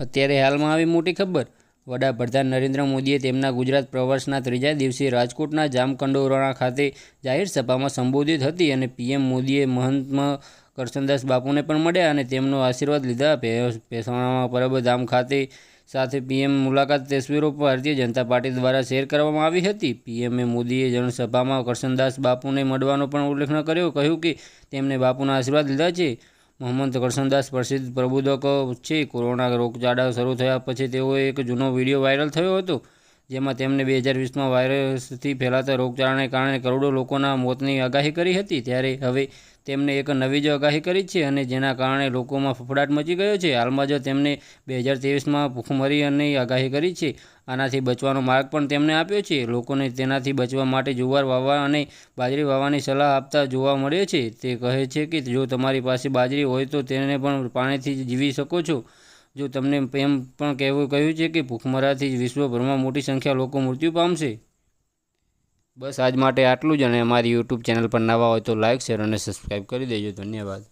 અત્યારે હાલમાં આવી મોટી ખબર. વડાપ્રધાન નરેન્દ્ર મોદીએ તેમના ગુજરાત પ્રવાસના ત્રીજા દિવસે રાજકોટના જામકંડોરણા ખાતે જાહેર સભામાં સંબોધિત હતી અને પીએમ મોદીએ મહંતમાં કરશનદાસ બાપુને પણ મળ્યા અને તેમનો આશીર્વાદ લીધા. ભેસાણામાં પરબધામ ખાતે સાથે પીએમ મુલાકાત તસવીરો ભારતીય જનતા પાર્ટી દ્વારા શેર કરવામાં આવી હતી. પીએમએ મોદીએ જનસભામાં કરશનદાસ બાપુને મળવાનો પણ ઉલ્લેખ કર્યો. કહ્યું કે, તેમને બાપુના આશીર્વાદ લીધા છે. મોહમ્મદ કરશનદાસ પ્રસિદ્ધ પ્રબોધક છે. કોરોના રોગચાળા શરૂ થયા પછી તેઓ એક જૂનો વીડિયો વાયરલ થયો હતો. જેમાં તેમણે બે હજાર વીસમાં વાયરસથી ફેલાતા રોગચાળાને કારણે કરોડો લોકોના મોતની આગાહી કરી હતી. ત્યારે હવે તેમને એક નવી જ આગાહી કરી છે અને જેના કારણે લોકોમાં ફફડાટ મચી ગયો છે. હાલમાં જ તેમને બે હજાર ત્રેવીસમાં અને આગાહી કરી છે. આનાથી બચવાનો માર્ગ પણ તેમને આપ્યો છે. લોકોને તેનાથી બચવા માટે જુવાર વાવવા અને બાજરી વાવવાની સલાહ આપતા જોવા મળે છે. તે કહે છે કે જો તમારી પાસે બાજરી હોય તો તેને પણ પાણીથી જીવી શકો છો. જો તમને એમ પણ કહેવું કહ્યું છે કે ભૂખમરાથી વિશ્વભરમાં મોટી સંખ્યા લોકો મૃત્યુ પામશે? બસ આજ માટે આટલું જ અને અમારી યુટ્યુબ ચેનલ પર નવા હોય તો લાઇક શેર અને સબસ્ક્રાઈબ કરી દેજો. ધન્યવાદ.